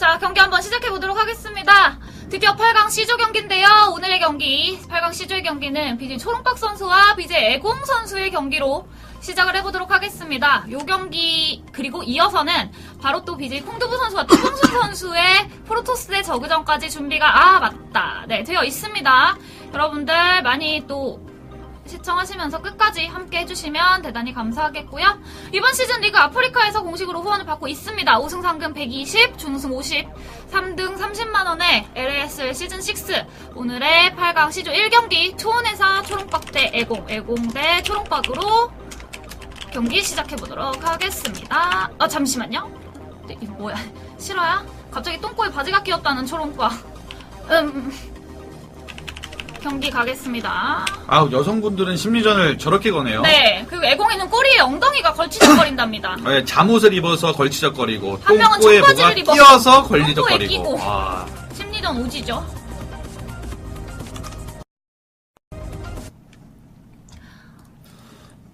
자, 경기 한번 시작해 보도록 하겠습니다. 드디어 8강 C조 경기인데요. 오늘의 경기, 8강 C조의 경기는 BJ 초롱박 선수와 BJ 애공 선수의 경기로 시작을 해보도록 하겠습니다. 요 경기, 그리고 이어서는 바로 또 BJ 콩두부 선수와 투봉순 선수의 프로토스 대 저그전까지 준비가, 아, 맞다. 네, 되어 있습니다. 여러분들 많이 또 시청하시면서 끝까지 함께 해주시면 대단히 감사하겠고요. 이번 시즌 리그 아프리카에서 공식으로 후원을 받고 있습니다. 5승 상금 120, 준우승 50, 3등 30만원의 LASL 시즌6 오늘의 8강 시조 1경기 초원에서 초롱박 대 애공, 애공 대 초롱박으로 경기 시작해보도록 하겠습니다. 아 잠시만요. 네, 이거 뭐야? 싫어요? 갑자기 똥꼬에 바지가 끼었다는 초롱박. 음... 경기 가겠습니다. 아 여성분들은 심리전을 저렇게 거네요. 네, 그리고 애공이는 꼬리에 엉덩이가 걸치적거린답니다. 네, 잠옷을 입어서 걸치적거리고 한 명은 똥꼬에 청바지를 뭐가 입어서 끼어서 똥꼬에 걸리적거리고. 끼고. 아, 심리전 오지죠.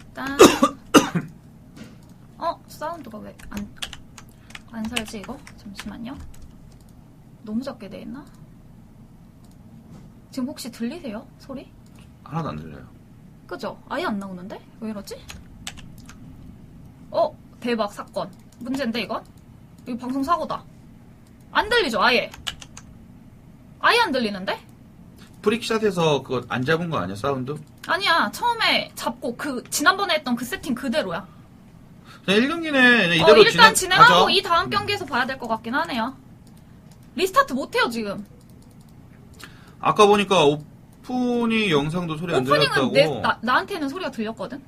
일단 어 사운드가 왜 안 안 살지 이거? 잠시만요. 너무 작게 돼 있나? 지금 혹시 들리세요? 소리? 하나도 안 들려요. 그죠? 아예 안 나오는데? 왜 이러지? 어, 대박 사건. 문제인데 이건? 이거 방송 사고다. 안 들리죠, 아예. 아예 안 들리는데? 프릭샷에서 그거 안 잡은 거 아니야 사운드? 아니야, 처음에 잡고 그 지난번에 했던 그 세팅 그대로야. 자 1경기는 어, 이대로 일단 진행- 진행하고 하죠. 이 다음 경기에서 봐야 될 것 같긴 하네요. 리스타트 못해요 지금. 아까 보니까 오프닝 영상도 소리 안 들렸다고. 오프닝은 내, 나, 나한테는 소리가 들렸거든.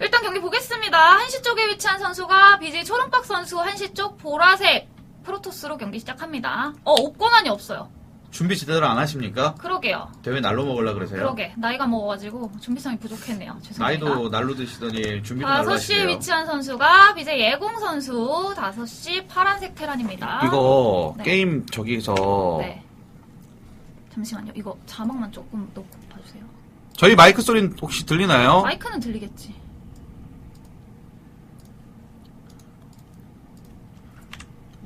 일단 경기 보겠습니다. 한시 쪽에 위치한 선수가 BJ 초롱박 선수 한시 쪽 보라색 프로토스로 경기 시작합니다. 어, 옵권한이 없어요. 준비 제대로 안 하십니까? 그러게요. 대회 날로 먹으려 그러세요? 그러게. 나이가 먹어가지고 준비성이 부족했네요. 죄송합니다. 나이도 날로 드시더니 준비도 날로 5시에 하시네요. 위치한 선수가 BJ 예공 선수 5시 파란색 테란입니다. 이거 네. 게임 저기서 네. 잠시만요. 이거 자막만 조금 넣고 봐주세요. 저희 마이크 소리는 혹시 들리나요? 마이크는 들리겠지.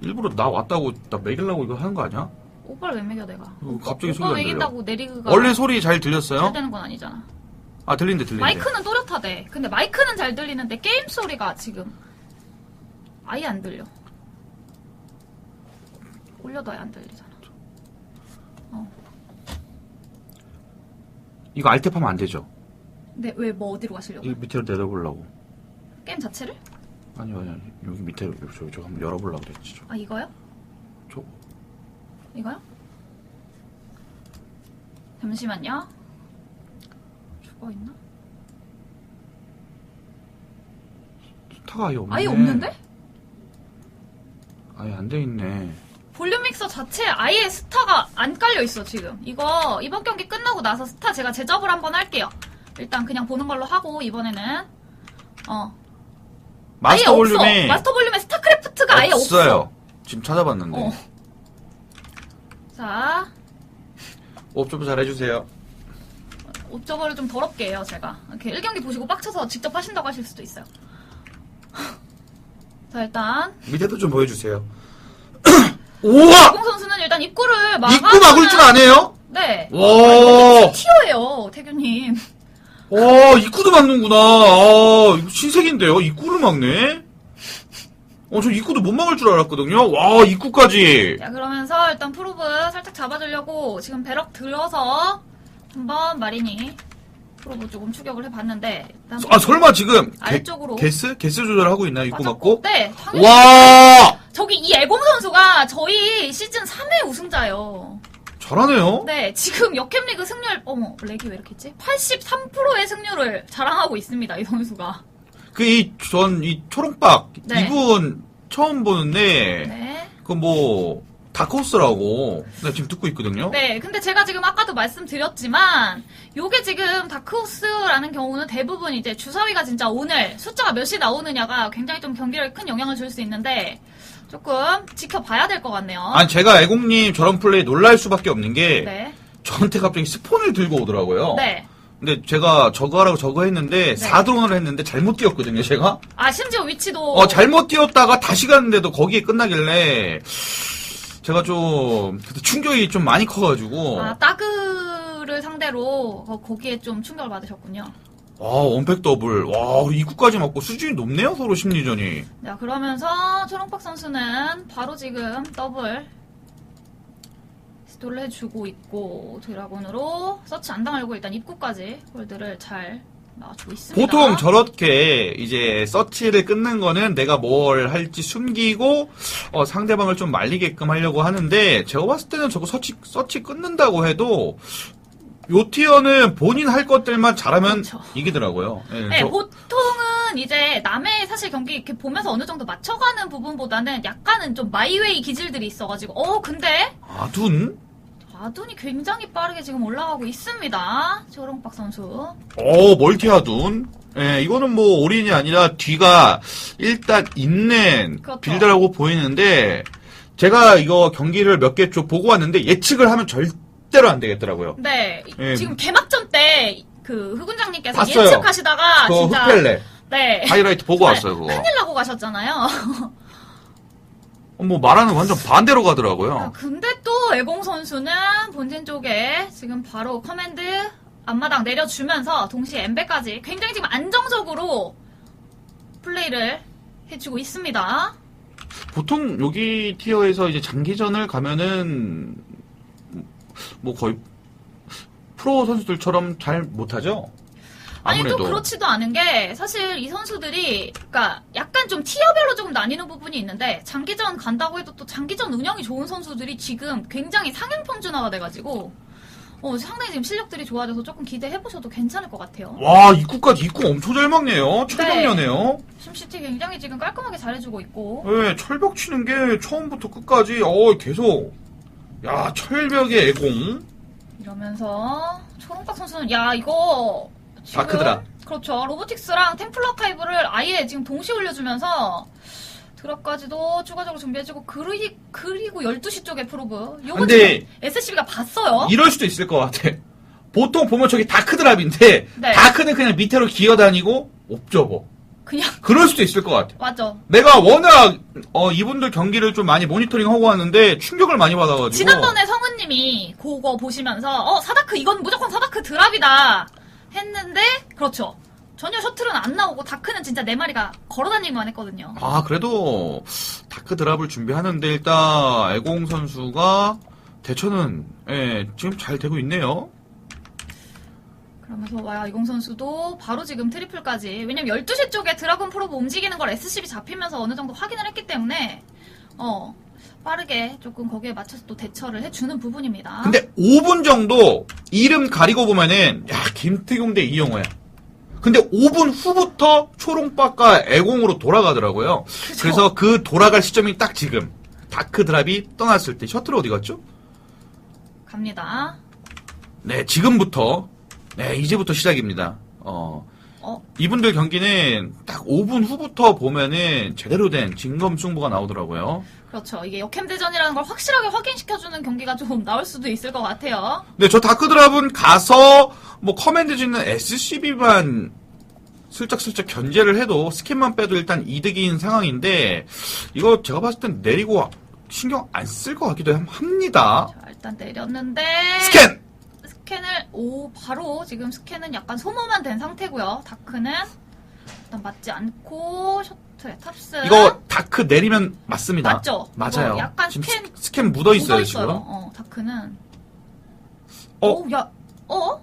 일부러 나 왔다고 나 먹이려고 이거 하는 거 아니야? 오빠를 왜 매겨 내가? 어, 갑자기 소리가 안 매긴다고 내리그가 원래 소리 잘 잘 들렸어요? 되는 건 아니잖아. 아 들린대 들린대. 마이크는 또렷하대. 근데 마이크는 잘 들리는데 게임 소리가 지금 아예 안 들려. 올려도 아예 안 들리잖아. 이거 알탭하면 안 되죠? 근데 왜뭐 어디로 가시려고? 이 밑으로 내려보려고. 게임 자체를? 아니요 아니요 여기 밑에 저, 저 한번 열어보려고 그랬지 저. 아 이거요? 저 이거요? 잠시만요. 죽어 있나? 스타가 아예 없네. 아예 없는데? 아예 안 돼 있네. 볼륨 믹서 자체에 아예 스타가 안 깔려 있어 지금. 이거 이번 경기 끝나고 나서 스타 제가 제접을 한번 할게요. 일단 그냥 보는 걸로 하고 이번에는 어 마스터 아예 볼륨이 없어. 마스터 볼륨에 스타크래프트가 아예 없어요. 없어. 지금 찾아봤는데. 어. 자, 옵좀 잘해주세요. 옵저버를 좀 더럽게 해요 제가. 이렇게 1경기 보시고 빡쳐서 직접 하신다고 하실 수도 있어요. 자 일단 밑에도 좀 보여주세요. 우와! 공 선수는 일단 입구를 막아. 입구 막을 줄 아네요? 네. 와! 티어예요 태규님. 와, 입구도 막는구나. 아, 이거 신세계인데요? 입구를 막네? 어, 저 입구도 못 막을 줄 알았거든요? 와, 입구까지. 자 그러면서 일단 프로브 살짝 잡아주려고 지금 배럭 들어서 한번 마린이 프로브 조금 추격을 해봤는데 일단 아, 설마 지금. 개, 아래쪽으로. 개스? 개스 조절하고 있나요? 입구 맞았고, 막고? 네. 당연히 와! 저기 이 애공 선수가 저희 시즌 3회 우승자예요. 잘하네요? 네, 지금 역캠리그 승률, 어머, 렉이 왜 이렇게 있지? 83%의 승률을 자랑하고 있습니다, 이 선수가. 그, 이, 전, 이 초롱박. 네. 이분 처음 보는데. 네. 그 뭐, 다크호스라고. 나 지금 듣고 있거든요? 네, 근데 제가 지금 아까도 말씀드렸지만, 요게 지금 다크호스라는 경우는 대부분 이제 주사위가 진짜 오늘 숫자가 몇이 나오느냐가 굉장히 좀 경기를 큰 영향을 줄 수 있는데, 조금 지켜봐야 될 것 같네요. 아니, 제가 애공님 저런 플레이 놀랄 수밖에 없는 게. 네. 저한테 갑자기 스폰을 들고 오더라고요. 네. 근데 제가 저거 하라고 저거 했는데 네. 4드론을 했는데 잘못 뛰었거든요, 제가. 아 심지어 위치도 어, 잘못 뛰었다가 다시 갔는데도 거기에 끝나길래 제가 좀 그때 충격이 좀 많이 커가지고. 아 따그를 상대로 거- 거기에 좀 충격을 받으셨군요. 와 원팩 더블. 와 우리 입구까지 맞고 수준이 높네요 서로 심리전이. 자 그러면서 초롱박 선수는 바로 지금 더블 시도를 해주고 있고 드라곤으로 서치 안 당하려고 일단 입구까지 홀드를 잘 있습니다. 보통 저렇게 이제 서치를 끊는 거는 내가 뭘 할지 숨기고 어, 상대방을 좀 말리게끔 하려고 하는데 제가 봤을 때는 저거 서치 서치 끊는다고 해도 요 티어는 본인 할 것들만 잘하면 그렇죠. 이기더라고요. 예, 네, 저- 보통은 이제 남의 사실 경기 이렇게 보면서 어느 정도 맞춰가는 부분보다는 약간은 좀 마이웨이 기질들이 있어가지고 어 근데 아둔 아둔이 굉장히 빠르게 지금 올라가고 있습니다. 초롱박 선수. 어, 멀티하둔. 예, 이거는 뭐 올인이 아니라 뒤가 일단 있는 그렇죠. 빌드라고 보이는데 제가 이거 경기를 몇 개 좀 보고 왔는데 예측을 하면 절대로 안 되겠더라고요. 네, 예. 지금 개막전 때 그 흑군장님께서 봤어요. 예측하시다가 그 진짜 흑펠레 네 하이라이트 보고 왔어요, 그거. 큰일 나고 가셨잖아요. 어, 뭐 말하는 완전 반대로 아, 가더라고요. 근데 또 애공 선수는 본진 쪽에 지금 바로 커맨드 앞마당 내려주면서 동시에 엠베까지 굉장히 지금 안정적으로 플레이를 해주고 있습니다. 보통 여기 티어에서 이제 장기전을 가면은 뭐 거의 프로 선수들처럼 잘 못하죠. 아니 또 아무래도 그렇지도 않은 게 사실 이 선수들이 그러니까 약간 좀 티어별로 조금 나뉘는 부분이 있는데 장기전 간다고 해도 또 장기전 운영이 좋은 선수들이 지금 굉장히 상향 평준화가 돼가지고 어, 상당히 지금 실력들이 좋아져서 조금 기대해 보셔도 괜찮을 것 같아요. 와 입구까지 입구 엄청 잘 막네요. 철벽녀네요. 심시티 굉장히 지금 깔끔하게 잘해주고 있고 네, 철벽 치는 게 처음부터 끝까지 어 계속 야 철벽의 애공 이러면서 초롱박 선수는 야 이거 지금 다크드라. 그렇죠 로보틱스랑 템플러 카이브를 아예 지금 동시에 올려주면서 드랍까지도 추가적으로 준비해주고 그리, 그리고 12시 쪽에 프로브 요거 근데 지금 SCB가 봤어요 이럴 수도 있을 것 같아. 보통 보면 저기 다크드랍인데 네. 다크는 그냥 밑으로 기어다니고 옵저버 그냥 그럴 수도 있을 것 같아. 맞죠 내가 워낙 어, 이분들 경기를 좀 많이 모니터링하고 왔는데 충격을 많이 받아가지고 지난번에 성은님이 그거 보시면서 어 사다크 이건 무조건 사다크 드랍이다 했는데 그렇죠 전혀 셔틀은 안 나오고 다크는 진짜 네 마리가 걸어다니기만 했거든요 아 그래도 다크 드랍을 준비하는데 일단 애공 선수가 대처는 예, 지금 잘 되고 있네요. 그러면서 와 이공 선수도 바로 지금 트리플까지 왜냐면 12시 쪽에 드라곤 프로브 움직이는 걸 SCB 잡히면서 어느 정도 확인을 했기 때문에 어 빠르게 조금 거기에 맞춰서 또 대처를 해주는 부분입니다. 근데 5분 정도 이름 가리고 보면은 야 김태경 대 이영호야. 근데 5분 후부터 초롱박과 애공으로 돌아가더라고요. 그죠? 그래서 그 돌아갈 시점이 딱 지금 다크 드랍이 떠났을 때 셔틀 어디 갔죠? 갑니다. 네 지금부터 네 이제부터 시작입니다. 어 어 이분들 경기는 딱 5분 후부터 보면은 제대로 된 진검승부가 나오더라고요. 그렇죠. 이게 역캠 대전이라는 걸 확실하게 확인시켜주는 경기가 좀 나올 수도 있을 것 같아요. 네, 저 다크드랍은 가서 뭐 커맨드 짓는 SCB만 슬쩍슬쩍 견제를 해도 스캔만 빼도 일단 이득인 상황인데 이거 제가 봤을 땐 내리고 신경 안 쓸 것 같기도 합니다. 자 일단 내렸는데 스캔! 스캔을 오 바로 지금 스캔은 약간 소모만 된 상태고요. 다크는 일단 맞지 않고 셔 틀의 탑스 이거 다크 내리면 맞습니다. 맞죠? 맞아요. 이거 약간 지금 스캔 스- 스캔 묻어 있어요. 지금. 어, 다크는. 어? 오, 야, 어?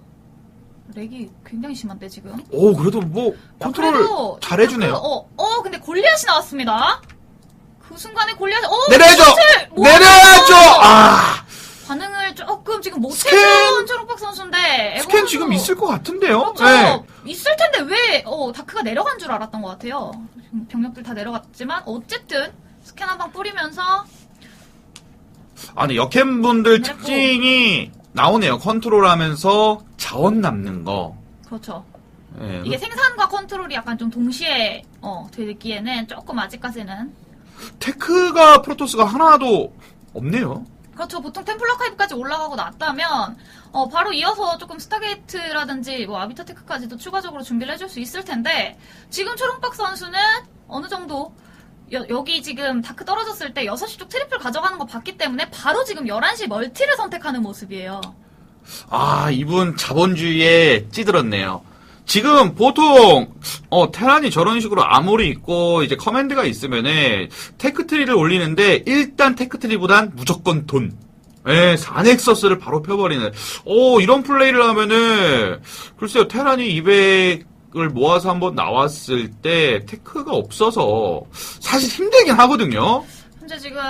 렉이 굉장히 심한데, 지금. 오, 그래도 뭐 야, 컨트롤 그래도 잘해주네요. 다크, 어, 어, 근데 골리앗이 나왔습니다. 그 순간에 골리앗이, 어! 내려야죠! 내려야죠! 아! 반응을 조금 지금 스캔! 못해준 초록박 선수인데. 스캔 지금 뭐- 있을 것 같은데요? 그렇죠. 네. 있을 텐데 왜, 어, 다크가 내려간 줄 알았던 것 같아요. 병력들 다 내려갔지만, 어쨌든, 스캔 한 방 뿌리면서, 아니 역캠 분들 그리고- 특징이 나오네요. 컨트롤 하면서 자원 남는 거. 그렇죠. 예, 이게 생산과 컨트롤이 약간 좀 동시에, 어, 되기에는 조금 아직까지는 테크가 프로토스가 하나도 없네요. 그렇죠. 보통 템플러 카이브까지 올라가고 났다면 어, 바로 이어서 조금 스타게이트라든지 뭐 아비타테크까지도 추가적으로 준비를 해줄 수 있을 텐데 지금 초롱박 선수는 어느 정도 여, 여기 지금 다크 떨어졌을 때 6시 쪽 트리플 가져가는 거 봤기 때문에 바로 지금 11시 멀티를 선택하는 모습이에요. 아, 이분 자본주의에 찌들었네요. 지금 보통 어 테란이 저런 식으로 아무리 있고 이제 커맨드가 있으면은 테크트리를 올리는데 일단 테크트리보단 무조건 돈. 예, 4넥서스를 바로 펴버리는. 오, 이런 플레이를 하면은, 글쎄요, 테란이 200을 모아서 한번 나왔을 때, 테크가 없어서, 사실 힘들긴 하거든요. 현재 지금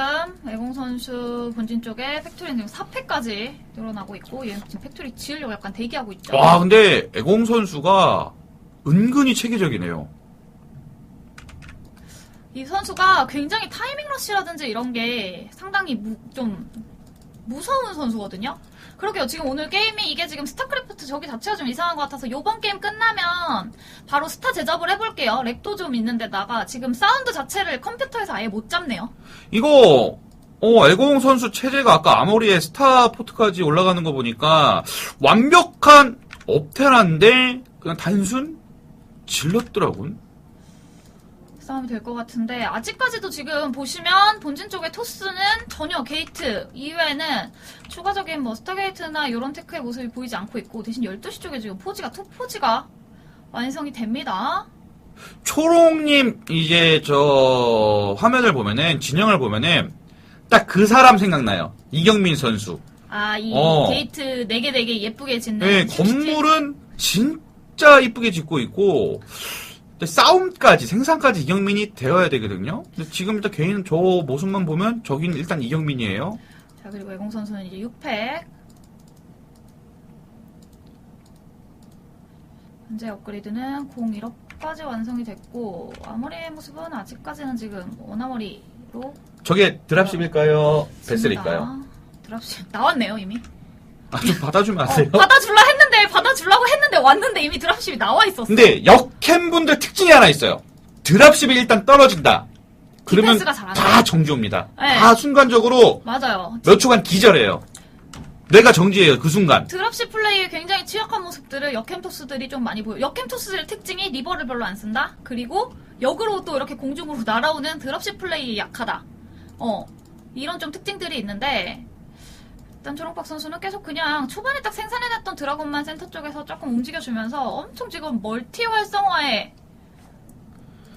애공 선수 본진 쪽에 팩토리는 지금 4패까지 늘어나고 있고 얘는 지금 팩토리 지으려고 약간 대기하고 있죠. 와, 근데 애공 선수가 은근히 체계적이네요. 이 선수가 굉장히 타이밍 러시라든지 이런 게 상당히 무, 좀 무서운 선수거든요. 그러게요. 지금 오늘 게임이 이게 지금 스타크래프트 저기 자체가 좀 이상한 것 같아서 요번 게임 끝나면 바로 스타 제접을 해볼게요. 렉도 좀 있는데다가 지금 사운드 자체를 컴퓨터에서 아예 못 잡네요. 이거, 어, 애공 선수 체제가 아까 아모리의 스타포트까지 올라가는 거 보니까 완벽한 업테란데 그냥 단순 질렀더라군. 싸움이 될 것 같은데 아직까지도 지금 보시면 본진 쪽의 토스는 전혀 게이트 이외에는 추가적인 뭐 스타게이트나 이런 테크의 모습이 보이지 않고 있고 대신 12시 쪽에 지금 포지가 투포지가 완성이 됩니다. 초롱님 이제 저 화면을 보면은 진영을 보면은 딱 그 사람 생각나요. 이경민 선수. 아, 이 어. 게이트 4개 4개 예쁘게 짓는 네. 건물은 진짜 이쁘게 짓고 있고 근데 싸움까지 생산까지 이경민이 되어야 되거든요. 근데 지금 일단 개인 저 모습만 보면 저긴 일단 이경민이에요. 자, 그리고 애공 선수는 이제 6팩. 현재 업그레이드는 01호까지 완성이 됐고 아머리의 모습은 아직까지는 지금 원아머리로 저게 드랍십일까요? 베슬일까요? 드랍십 나왔네요 이미. 아, 좀 받아주면 안 돼요? 어, 받아줄라 했는데 받아주려고 했는데 왔는데 이미 드랍십이 나와 있었어. 근데 역캠 분들 특징이 하나 있어요. 드랍십이 일단 떨어진다. 그러면 디펜스가 잘안 다 정지옵니다. 네. 다 순간적으로 맞아요. 몇 초간 기절해요. 내가 정지해요, 그 순간. 드랍십 플레이에 굉장히 취약한 모습들을 역캠 토스들이 좀 많이 보여. 역캠 토스들의 특징이 리버를 별로 안 쓴다. 그리고 역으로 또 이렇게 공중으로 날아오는 드랍십 플레이에 약하다. 어 이런 좀 특징들이 있는데 일단 조롱박 선수는 계속 그냥 초반에 딱 생산해놨던 드라곤만 센터 쪽에서 조금 움직여주면서 엄청 지금 멀티 활성화에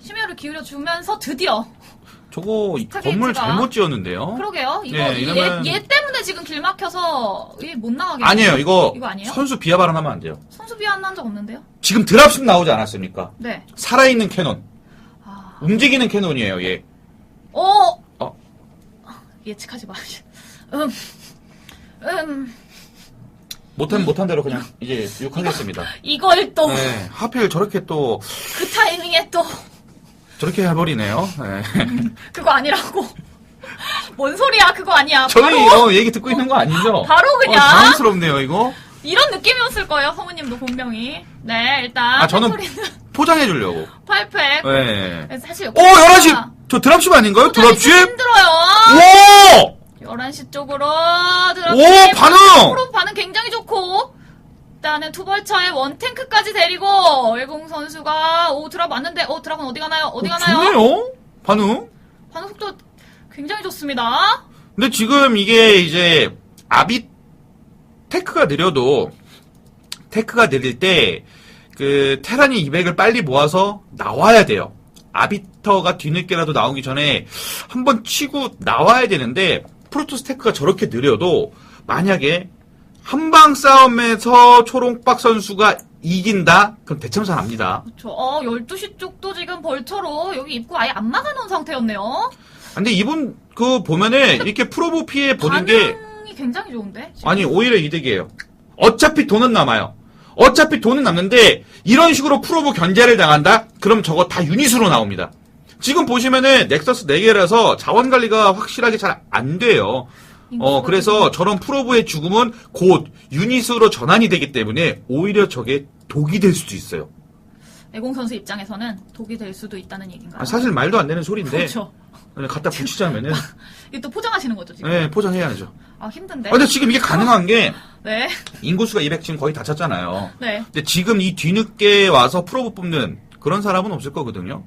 심혈을 기울여주면서 드디어 저거 건물 잘못 지었는데요. 그러게요. 이거 네, 이 이러면- 얘, 얘 때문에 지금 길 막혀서 이못 나가게 아니에요, 이거, 이거 아니에요? 선수 비하 발언하면 안 돼요. 선수 비하 한 적 없는데요? 지금 드랍십 나오지 않았습니까? 네. 살아있는 캐논. 아, 움직이는 캐논이에요, 얘. 어, 어. 예측하지 마. 음, 음, 못한, 못한 대로 그냥 이제 욕하겠습니다. 이걸 또, 네, 하필 저렇게 또, 그 타이밍에 또, 저렇게 해버리네요. 네. 그거 아니라고. 뭔 소리야, 그거 아니야. 저희 바로, 어, 얘기 듣고 있는 거 아니죠? 바로 그냥. 어, 당황스럽네요, 이거. 이런 느낌이었을 거예요, 성우님도 분명히. 네, 일단. 아, 저는 팩토리는 포장해 주려고. 8팩. 네. 사실 오, 11시! 저 드랍십 아닌가요? 드랍십? 힘들어요. 오! 11시 쪽으로 오, 드랍십. 반응! 프로 반응 굉장히 좋고 일단은 투벌차에 원탱크까지 데리고 외공 선수가 오 드랍 왔는데 오 드랍은 어디 가나요? 어디 어, 가나요? 좋네요? 반응? 반응 속도 굉장히 좋습니다. 근데 지금 이게 이제 아비 테크가 느려도 테크가 느릴 때 그 테란이 200을 빨리 모아서 나와야 돼요. 아비터가 뒤늦게라도 나오기 전에 한번 치고 나와야 되는데 프로토스 테크가 저렇게 느려도 만약에 한방 싸움에서 초롱박 선수가 이긴다? 그럼 대참사 납니다. 그렇죠. 어 12시 쪽도 지금 벌처로 여기 입구 아예 안 막아놓은 상태였네요. 근데 이분 그 보면은 이렇게 프로보 피해 보는 게 반응이 굉장히 좋은데? 지금? 아니 오히려 이득이에요. 어차피 돈은 남아요. 어차피 돈은 남는데 이런 식으로 프로보 견제를 당한다? 그럼 저거 다 유닛으로 나옵니다. 지금 보시면은 넥서스 4개라서 자원 관리가 확실하게 잘 안 돼요. 어 그래서 저런 프로브의 죽음은 곧 유닛으로 전환이 되기 때문에 오히려 저게 독이 될 수도 있어요. 애공 선수 입장에서는 독이 될 수도 있다는 얘기인가요? 아, 사실 말도 안 되는 소리인데 그렇죠. 그냥 갖다 붙이자면은 이게 또 포장하시는 거죠 지금? 네, 포장해야죠. 아 힘든데. 아, 근데 지금 이게 가능한 게 네. 인구수가 200 지금 거의 다 찼잖아요. 네. 근데 지금 이 뒤늦게 와서 프로브 뽑는 그런 사람은 없을 거거든요.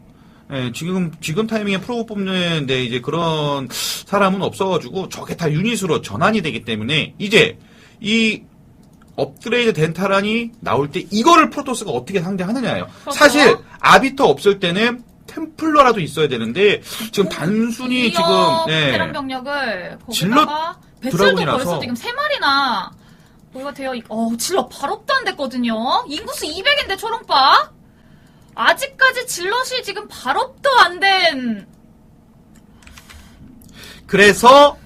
예, 지금 지금 타이밍에 프로브 뽑는 데 이제 그런 사람은 없어가지고 저게 다 유닛으로 전환이 되기 때문에 이제 이 업그레이드 된 타란이 나올 때 이거를 프로토스가 어떻게 상대하느냐예요. 그렇죠. 사실 아비터 없을 때는 템플러라도 있어야 되는데 지금 단순히 지금 예, 테란 병력을 거기다가 드라군이라서. 벌써 지금 세 마리나 뭐가 되어 있. 어 질럿 발업도 안 됐거든요. 인구수 200인데 초롱박. 아직까지 질럿이 지금 발업도 안 된. 그래서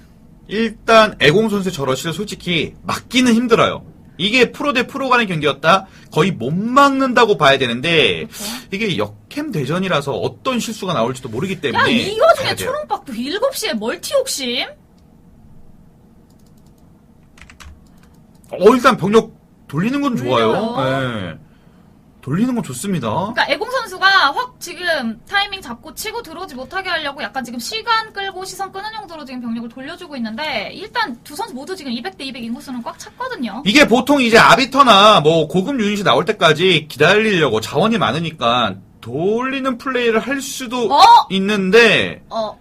일단 애공 선수의 저러시를 솔직히 막기는 힘들어요. 이게 프로 대 프로 간의 경기였다. 거의 못 막는다고 봐야 되는데 그렇죠. 이게 역캠 대전이라서 어떤 실수가 나올지도 모르기 야, 때문에 이 와중에 봐야 돼요. 초롱박도 7시에 멀티 욕심? 어 일단 병력 돌리는 건 좋아요. 예. 돌리는 건 좋습니다. 그러니까 애공 선수가 확 지금 타이밍 잡고 치고 들어오지 못하게 하려고 약간 지금 시간 끌고 시선 끄는 용도로 지금 병력을 돌려주고 있는데 일단 두 선수 모두 지금 200대 200 인구수는 꽉 찼거든요. 이게 보통 이제 아비터나 뭐 고급 유닛이 나올 때까지 기다리려고 자원이 많으니까 돌리는 플레이를 할 수도 어? 있는데 어.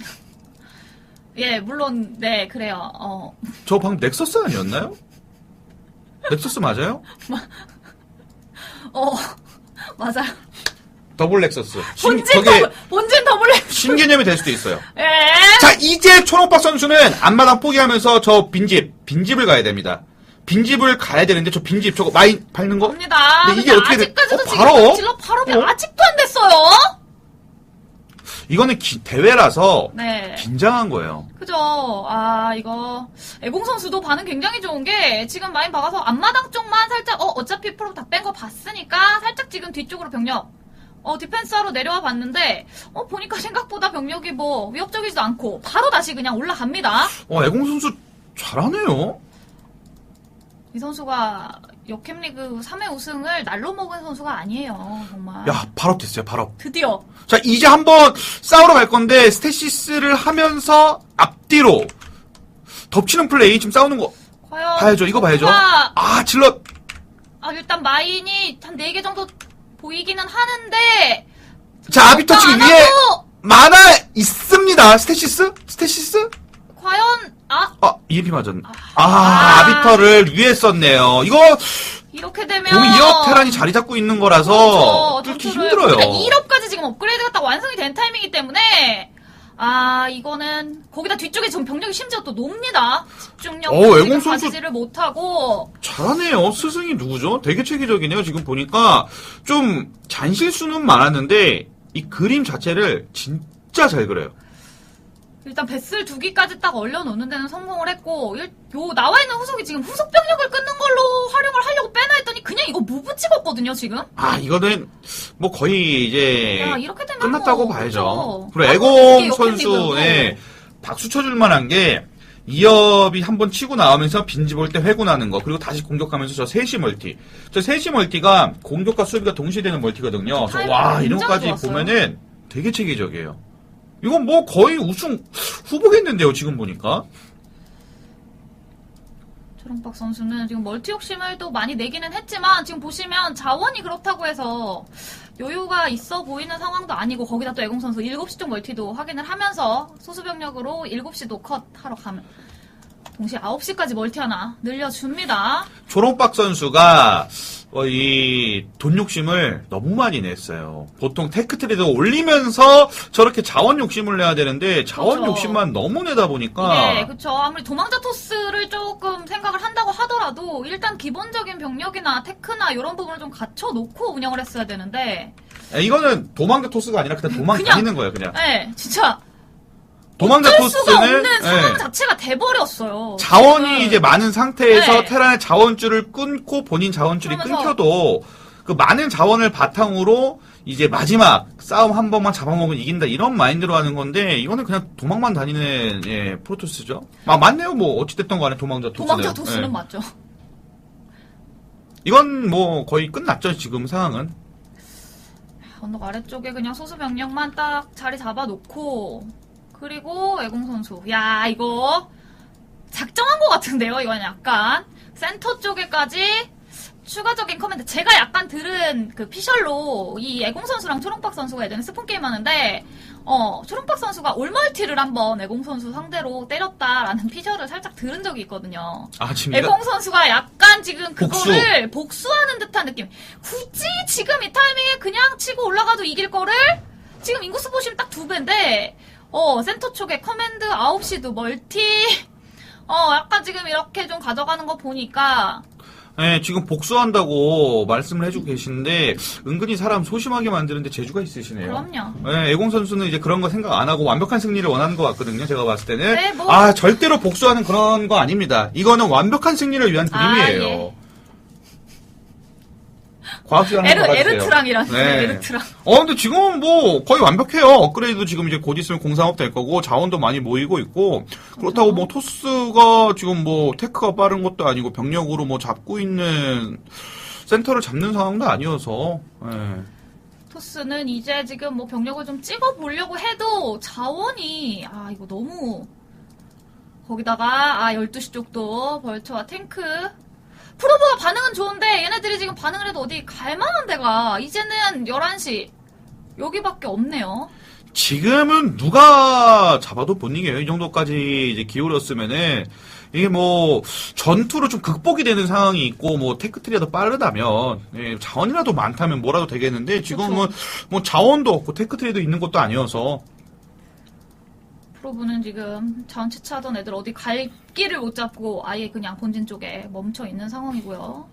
예, 물론 네 그래요. 어. 저 방금 넥서스 아니었나요? 넥서스 맞아요? 어. 맞아요. 더블 넥서스. 신, 본진 저게 더블 본진 더블 신개념이 될 수도 있어요. 예. 자, 이제 초록박 선수는 앞마당 포기하면서 저 빈집, 빈집을 가야 됩니다. 빈집을 가야 되는데 저 빈집 저거 많이 밟는 거? 갑니다. 근데 이게 근데 어떻게 돼? 아직까지도 어, 바로? 질러 발업이 어? 아직도 안 됐어요. 이거는 기- 대회라서 네. 긴장한 거예요. 그죠. 아, 이거. 애공 선수도 반응 굉장히 좋은 게, 지금 많이 박아서 앞마당 쪽만 살짝, 어, 어차피 프로 다 뺀 거 봤으니까, 살짝 지금 뒤쪽으로 병력, 어, 디펜스하러 내려와 봤는데, 어, 보니까 생각보다 병력이 뭐, 위협적이지도 않고, 바로 다시 그냥 올라갑니다. 어, 애공 선수 잘하네요. 이 선수가 역캠리그 3회 우승을 날로 먹은 선수가 아니에요, 정말. 야, 발업 됐어요, 발업. 드디어. 자, 이제 한번 싸우러 갈 건데, 스테시스를 하면서 앞뒤로 덮치는 플레이, 지금 싸우는 거 과연. 봐야죠, 이거 봐야죠. 아, 질럿. 아, 일단 마인이 한 4개 정도 보이기는 하는데, 자, 아비터 지금 안 위에 만화 있습니다. 스테시스? 스테시스? 과연, 아, 아, EMP 맞았네. 아, 아. 아비터를 위에 썼네요. 이거 이렇게 되면. 공이 2업 테란이 자리 잡고 있는 거라서 그렇죠. 뚫기 전투를- 힘들어요. 그러니까 2업까지 지금 업그레이드가 딱 완성이 된 타이밍이기 때문에 아 이거는 거기다 뒤쪽에 지금 병력이 심지어 또 놉니다. 집중력 어, 지금 애공 선수- 가지지를 못하고 잘하네요. 스승이 누구죠? 되게 체계적이네요. 지금 보니까 좀 잔실수는 많았는데 이 그림 자체를 진짜 잘 그려요. 일단 배슬 두 기까지 딱 얼려놓는 데는 성공을 했고 일- 요 나와 있는 후속이 지금 후속 병력을 끊는 걸로 활용을 하려고 빼나 했더니 그냥 이거 무브 찍었거든요 지금. 아, 이거는 뭐 거의 이제 야 이렇게 되면 끝났다고 뭐, 봐야죠. 그리고 아무리 애공 이게 선수, 역행리그여도. 예, 박수 쳐줄 만한 게, 이업이 한 번 치고 나오면서 빈집 올 때 회군하는 거, 그리고 다시 공격하면서 저 셋이 멀티. 저 셋이 멀티가 공격과 수비가 동시에 되는 멀티거든요. 그래서 와, 이런 거까지 좋았어요. 보면은 되게 체계적이에요. 이건 뭐 거의 우승 후보겠는데요, 지금 보니까. 조롱박 선수는 지금 멀티 욕심을 또 많이 내기는 했지만 지금 보시면 자원이 그렇다고 해서 여유가 있어 보이는 상황도 아니고 거기다 또 애공 선수 7시 쪽 멀티도 확인을 하면서 소수 병력으로 7시도 컷 하러 가면 동시에 9시까지 멀티 하나 늘려줍니다. 초롱박 선수가 어, 이돈 욕심을 너무 많이 냈어요. 보통 테크 트레이더 올리면서 저렇게 자원 욕심을 내야 되는데 자원 그렇죠. 욕심만 너무 내다 보니까 네, 그쵸. 아무리 도망자 토스를 조금 생각을 한다고 하더라도 일단 기본적인 병력이나 테크나 이런 부분을 좀 갖춰놓고 운영을 했어야 되는데 야, 이거는 도망자 토스가 아니라 그냥 도망 그냥- 다니는 거예요, 그냥. 네, 진짜 도망자 어쩔 수가 토스는 없는 상황 예, 자체가 돼버렸어요. 자원이 지금. 이제 많은 상태에서 네. 테란의 자원줄을 끊고 본인 자원줄이 그러면서- 끊겨도 그 많은 자원을 바탕으로 이제 마지막 싸움 한 번만 잡아먹으면 이긴다 이런 마인드로 하는 건데 이거는 그냥 도망만 다니는 예, 프로토스죠. 아 맞네요, 뭐 어찌됐던 간에 도망자 토스는. 도망자 토스는 예. 맞죠. 이건 뭐 거의 끝났죠, 지금 상황은. 언덕 아래쪽에 그냥 소수 병력만 딱 자리 잡아놓고 그리고 애공 선수 야 이거 작정한 것 같은데요 이건 약간 센터 쪽에까지 추가적인 커맨드 제가 약간 들은 그 피셜로 이 애공 선수랑 초롱박 선수가 예전에 스폰 게임 하는데 어 초롱박 선수가 올멀티를 한번 애공 선수 상대로 때렸다라는 피셜을 살짝 들은 적이 있거든요. 아, 지금 애공 선수가 약간 지금 복수. 그거를 복수 하는 듯한 느낌. 굳이 지금 이 타이밍에 그냥 치고 올라가도 이길 거를 지금 인구수 보시면 딱 두 배인데 어 센터 쪽에 커맨드 9시도 멀티 어 약간 지금 이렇게 좀 가져가는 거 보니까 네, 지금 복수한다고 말씀을 해주고 계시는데 은근히 사람 소심하게 만드는데 재주가 있으시네요. 그럼요. 네, 애공 선수는 이제 그런 거 생각 안 하고 완벽한 승리를 원하는 것 같거든요. 제가 봤을 때는. 네, 뭐. 아, 절대로 복수하는 그런 거 아닙니다. 이거는 완벽한 승리를 위한 아, 그림이에요. 예. 과학 시간 에르. 에르트랑이라는 네. 에르트랑. 어, 근데 지금은 뭐 거의 완벽해요. 업그레이드 지금 이제 곧 있으면 공사업 될 거고 자원도 많이 모이고 있고 그렇다고 뭐 토스가 지금 뭐 테크가 빠른 것도 아니고 병력으로 뭐 잡고 있는 센터를 잡는 상황도 아니어서 예. 토스는 이제 지금 뭐 병력을 좀 찍어 보려고 해도 자원이 아 이거 너무 거기다가 아 12시 쪽도 벌처와 탱크 프로브가 반응은 좋은데 얘네들이 지금 반응을 해도 어디 갈 만한 데가 이제는 11시 여기밖에 없네요. 지금은 누가 잡아도 못 이겨요. 이 정도까지 이제 기울였으면은 이게 뭐 전투로 좀 극복이 되는 상황이 있고 뭐 테크트리가 더 빠르다면 예, 자원이라도 많다면 뭐라도 되겠는데 지금은 뭐 자원도 없고 테크트리도 있는 것도 아니어서 프로브는 지금 자원 채취하던 애들 어디 갈 길을 못 잡고 아예 그냥 본진 쪽에 멈춰 있는 상황이고요.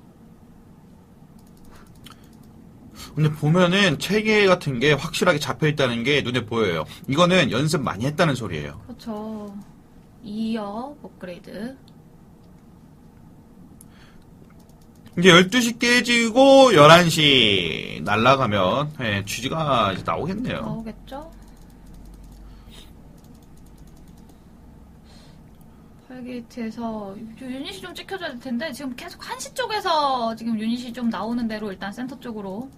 근데 보면은 체계 같은 게 확실하게 잡혀 있다는 게 눈에 보여요. 이거는 연습 많이 했다는 소리예요. 그렇죠. 2업 업그레이드. 이제 12시 깨지고 11시 날아가면 예, GG가 이제 나오겠네요. 나오겠죠? 8게이트에서 유닛이 좀 찍혀줘야 될 텐데 지금 계속 한시 쪽에서 지금 유닛이 좀 나오는 대로 일단 센터 쪽으로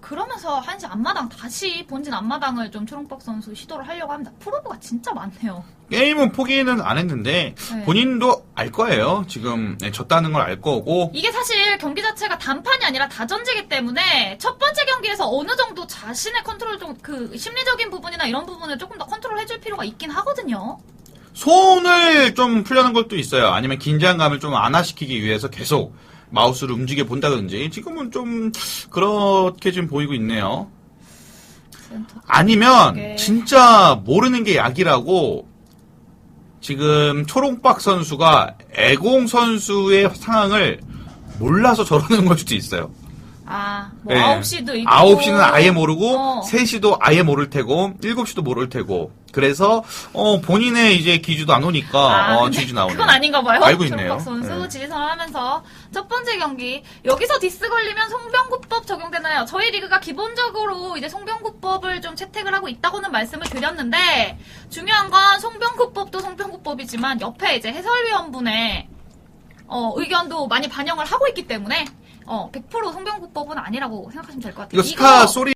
그러면서 한시 앞마당 다시 본진 앞마당을 좀 초롱박 선수 시도를 하려고 합니다. 프로브가 진짜 많네요. 게임은 포기는 안 했는데 네. 본인도 알 거예요. 지금 네, 졌다는 걸 알 거고 이게 사실 경기 자체가 단판이 아니라 다전제기 때문에 첫 번째 경기에서 어느 정도 자신의 컨트롤 좀 그 심리적인 부분이나 이런 부분을 조금 더 컨트롤 해줄 필요가 있긴 하거든요. 손을 좀 풀려는 것도 있어요. 아니면 긴장감을 좀 완화시키기 위해서 계속 마우스를 움직여 본다든지 지금은 좀 그렇게 좀 보이고 있네요. 아니면 네. 진짜 모르는 게 약이라고 지금 초롱박 선수가 애공 선수의 상황을 몰라서 저러는 걸 수도 있어요. 아, 뭐 네. 9시도 있고 9시는 아예 모르고 어. 3시도 아예 모를 테고 7시도 모를 테고 그래서 어, 본인의 이제 기주도 안 오니까 아, 어, 지지 나오네. 그건 아닌가 봐요. 알고 있네요. 선수 네. 지리선을 하면서 첫 번째 경기 여기서 디스 걸리면 송병구법 적용되나요? 저희 리그가 기본적으로 이제 송병구법을 좀 채택을 하고 있다고는 말씀을 드렸는데 중요한 건 송병구법도 송병구법이지만 옆에 이제 해설위원분의 어, 의견도 많이 반영을 하고 있기 때문에 어, 100% 송병구법은 아니라고 생각하시면 될 것 같아요. 이거 스타 소리